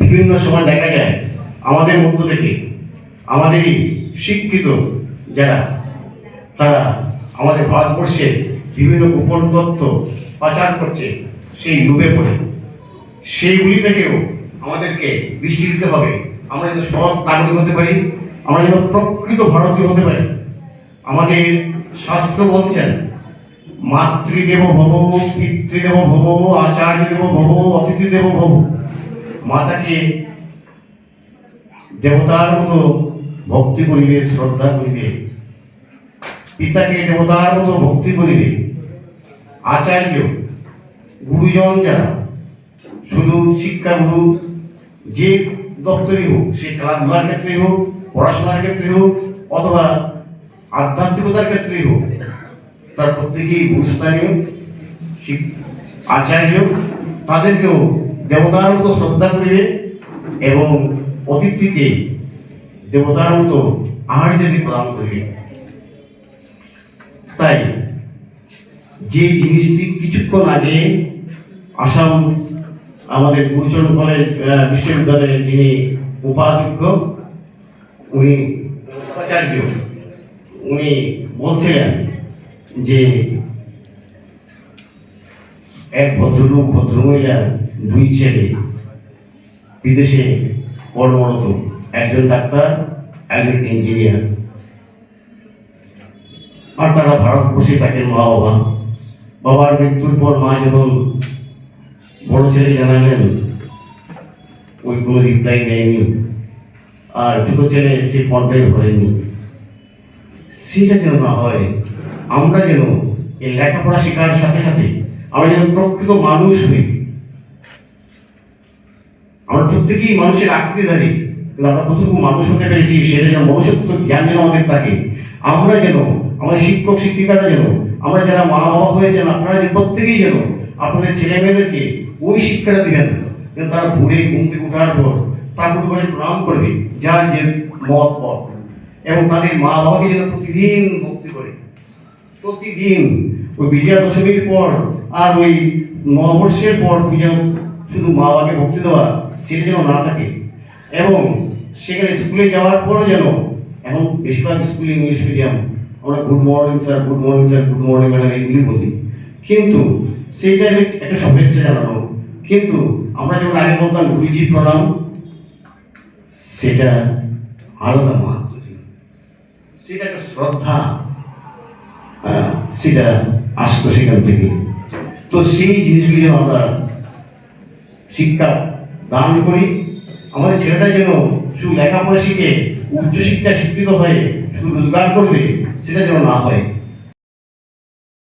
বিভিন্ন সময় দেখা যায়, আমাদের মধ্য থেকে আমাদেরই শিক্ষিত যারা, তারা আমাদের ভারতবর্ষে বিভিন্ন গোপন তথ্য পাচার করছে, সেই লোভে পড়ে। সেইগুলি থেকেও আমাদেরকে দৃষ্টি দিতে হবে। আমরা যেন সৎ নাগরিক হতে পারি, আমরা যেন প্রকৃত ভারতীয় হতে পারি। আমাদের শাস্ত্র বলছেন, মাতৃদেব ভব, পিতৃদেব ভব আচার্য দেব ভব অতিথি দেব ভব। মাতাকে দেবতার মতো ভক্তি করিবে, শ্রদ্ধা করিবে। পিতাকে দেবতার মতো ভক্তি করিবে। আচার্য, গুরুজন যারা, শুধু শিক্ষাগুরু যে দপ্তরই হোক, সে খেলাধুলার ক্ষেত্রেই হোক, পড়াশোনার ক্ষেত্রে হোক, অথবা আধ্যাত্মিকতার ক্ষেত্রেই হোক, তার প্রত্যেকেই গুরুস্থানীয় আচার্য, তাদেরকেও দেবতার মতো শ্রদ্ধা করিবে এবং অতিথিকে দেবতার মতো আহার যদি প্রদান করিবে। তাই যে জিনিসটি কিছুক্ষণ আগে আসাম আমাদের গুরুচরণ কলেজ বিশ্ববিদ্যালয়ের যিনি উপাধ্যক্ষ, উনি উপাচার্য, উনি বলছিলেন যে এক ভদ্রলোক ভদ্রমহিলার দুই ছেলে বিদেশে কর্মরত একজন ডাক্তার, একজন ইঞ্জিনিয়ার। আর তারা ভারতবর্ষে থাকেন মা বাবা বাবার মৃত্যুর পর মা যখন বড় ছেলে জানালেন, ওই কোনো রিপ্লাই দেয়নি। আর ছোট ছেলে সে ফোনটাই ভরেনি। সেটা যেন না হয়, আমরা যেন এই লেখাপড়া শেখার সাথে সাথে আমরা যেন প্রকৃত মানুষ হই। আমরা প্রত্যেকেই মানুষের আকৃতিধারী কিন্তু আমরা কতটুকু মানুষ হতে পেরেছি সেটা যেন মনুষ্যত্ব জ্ঞান যেন আমাদের থাকে। আমরা যেন আমাদের শিক্ষক, শিক্ষিকারা যেন, আমরা যারা মা বাবা হয়েছেন, আপনারা যে প্রত্যেকেই যেন আপনাদের ছেলে মেয়েদেরকে ওই শিক্ষাটা দিবেন, যেন তারা ভোরে ঘুম থেকে ওঠার পর ঠাকুর করে প্রণাম করবে, যার যে মত পথ। এবং তাদের মা বাবাকে যেন প্রতিদিন ভক্তি করে। প্রতিদিন। ওই বিজয়া দশমীর পর আর ওই নববর্ষের পর পুজো শুধু মা বাবাকে ভক্তি দেওয়া সেটা যেন না থাকে। এবং সেখানে স্কুলে যাওয়ার পরও যেন এখন বেশিরভাগ স্কুল ইংলিশ মিডিয়াম। আমরা good morning sir, good morning sir, good morning madam এগুলি বলি। কিন্তু সেইটা একটা শুভেচ্ছা জানানো। কিন্তু আমরা যখন আগে বলতাম গুরুজি প্রণাম, সেটা আলাদা মাহাত্ম ছিল। সেটা একটা শ্রদ্ধা সেটা আসতো সেখান থেকে। তো সেই জিনিসগুলি আমরা শিক্ষা দান করি। আমাদের ছেলেটা যেন শুধু লেখাপড়া শিখে উচ্চশিক্ষা শিক্ষিত হয়ে শুধু রোজগার করবে, সেটা যেন না হয়।